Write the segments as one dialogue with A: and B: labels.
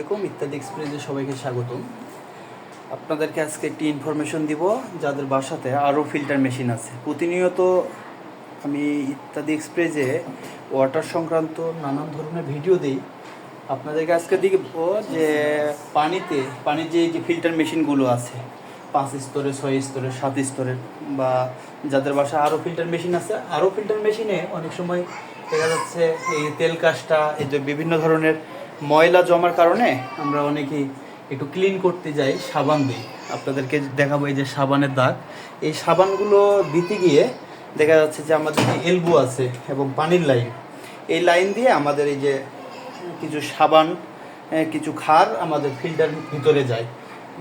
A: আসসালামাইকুম ইত্যাদি এক্সপ্রেসে সবাইকে স্বাগতম। আপনাদেরকে আজকে একটি ইনফরমেশন দিব, যাদের বাসাতে আরও ফিল্টার মেশিন আছে। প্রতিনিয়ত আমি ইত্যাদি এক্সপ্রেসে ওয়াটার সংক্রান্ত নানান ধরনের ভিডিও দিই। আপনাদেরকে আজকে দেখব যে পানিতে, পানির যে যে ফিল্টার মেশিনগুলো আছে, পাঁচ স্তরে, ছয় স্তরে, সাত স্তরের বা যাদের বাসায় আরও ফিল্টার মেশিন আছে, আরও ফিল্টার মেশিনে অনেক সময় দেখা যাচ্ছে এই তেল কাজটা, এই যে বিভিন্ন ধরনের ময়লা জমার কারণে আমরা অনেকেই একটু ক্লিন করতে যাই, সাবান দিই। আপনাদেরকে দেখাবো এই যে সাবানের দাগ। এই সাবানগুলো দিতে গিয়ে দেখা যাচ্ছে যে আমাদের যে এলবো আছে এবং পানির লাইন এই লাইন দিয়ে আমাদের এই যে কিছু সাবান কিছু খার আমাদের ফিল্টার ভিতরে যায়।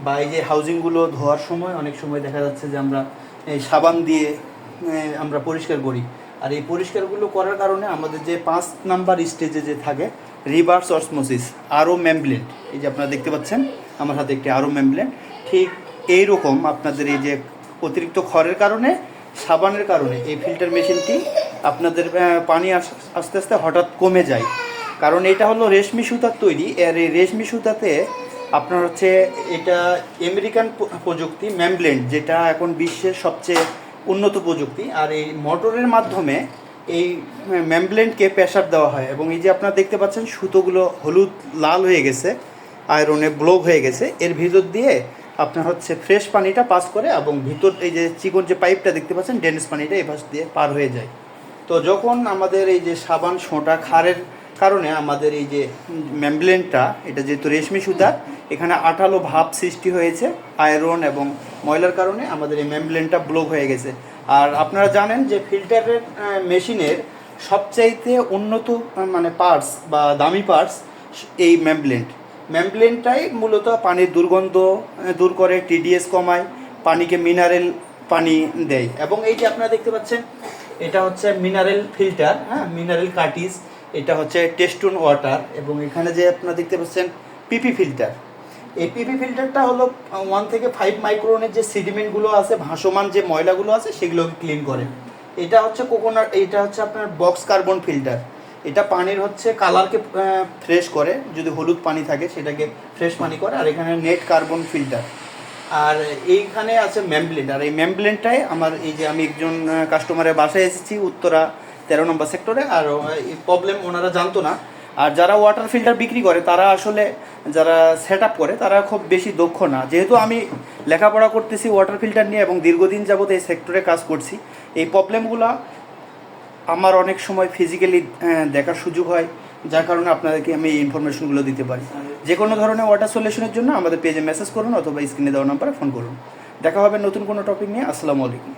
A: বা এই যে হাউজিংগুলো ধোয়ার সময় অনেক সময় দেখা যাচ্ছে যে আমরা এই সাবান দিয়ে আমরা পরিষ্কার করি। আর এই পরিষ্কারগুলো করার কারণে আমাদের যে পাঁচ নাম্বার স্টেজে যে থাকে রিভার্স অসমোসিস, আরও মেমব্লেন্ট এই যে আপনারা দেখতে পাচ্ছেন, আমার হাতে একটি আরও মেমব্লেন্ট ঠিক এই রকম আপনাদের এই যে অতিরিক্ত খড়ের কারণে, সাবানের কারণে এই ফিল্টার মেশিনটি আপনাদের পানি আস- আস্তে আস্তে হঠাৎ কমে যায়। কারণ এটা হলো রেশমি সুতার তৈরি, আর এই রেশমি সুতাতে আপনার হচ্ছে এটা আমেরিকান প্রযুক্তি ম্যামব্লেন্ড যেটা এখন বিশ্বের সবচেয়ে উন্নত প্রযুক্তি। আর এই মোটরের মাধ্যমে এই ম্যামব্লেন্টকে প্রেশার দেওয়া হয় এবং এই যে আপনারা দেখতে পাচ্ছেন সুতোগুলো হলুদ, লাল হয়ে গেছে আয়রনে ব্লক হয়ে গেছে, এর ভিতর দিয়ে আপনার হচ্ছে ফ্রেশ পানিটা পাস করে এবং ভিতর এই যে চিকন যে পাইপটা দেখতে পাচ্ছেন ডেনিস পানিটা পাশ দিয়ে পার হয়ে যায়। তো যখন আমাদের এই যে সাবান, সোঁটা খারের কারণে আমাদের এই যে ম্যামব্লেনটা এটা যেহেতু রেশমি সুতা, এখানে আঠালো ভাব সৃষ্টি হয়েছে, আয়রন এবং ময়লার কারণে আমাদের এই ম্যামব্লেনটা ব্লক হয়ে গেছে। আর আপনারা জানেন যে ফিল্টারের মেশিনের সবচাইতে উন্নত মানে পার্টস বা দামি পার্টস এই ম্যামব্লেন্ড ম্যামব্লেনটাই মূলত পানির দুর্গন্ধ দূর করে টিডিএস কমায়, পানিকে মিনারেল পানি দেয়। এবং এই যে আপনারা দেখতে পাচ্ছেন, এটা হচ্ছে মিনারেল ফিল্টার হ্যাঁ মিনারেল কাটিস এটা হচ্ছে টেস্টুন ওয়াটার এবং এখানে যে আপনারা দেখতে পাচ্ছেন পিপি ফিল্টার এই পিপি ফিল্টারটা হলো ওয়ান থেকে ফাইভ মাইক্রোনের যে সিডিমেন্টগুলো আছে, ভাসমান যে ময়লাগুলো আছে সেগুলোকে ক্লিন করে। এটা হচ্ছে কোকোনাট এটা হচ্ছে আপনার বক্স কার্বন ফিল্টার এটা পানির হচ্ছে কালারকে ফ্রেশ করে, যদি হলুদ পানি থাকে, সেটাকে ফ্রেশ পানি করে, আর এখানে নেট কার্বন ফিল্টার আর এইখানে আছে ম্যামব্লেন্ড আর এই ম্যামব্লেন্ডটাই আমার এই যে আমি একজন কাস্টমারের বাসায় এসেছি, উত্তরা তেরো নম্বর সেক্টরে আর প্রবলেম ওনারা জানতো না। আর যারা ওয়াটার ফিল্টার বিক্রি করে, তারা আসলে যারা সেট আপ করে, তারা খুব বেশি দক্ষ না। যেহেতু আমি লেখাপড়া করতেছি ওয়াটার ফিল্টার নিয়ে এবং দীর্ঘদিন যাবত এই সেক্টরে কাজ করছি, এই প্রবলেমগুলো আমার অনেক সময় ফিজিক্যালি দেখার সুযোগ হয়, যার কারণে আপনাদেরকে আমি এই ইনফরমেশনগুলো দিতে পারি। যে কোনো ধরনের ওয়াটার সলিউশনের জন্য আমাদের পেজে মেসেজ করুন অথবা স্ক্রিনে দেওয়া নাম্বারে ফোন করুন। দেখা হবে নতুন কোনো টপিক নিয়ে। আসসালামু আলাইকুম।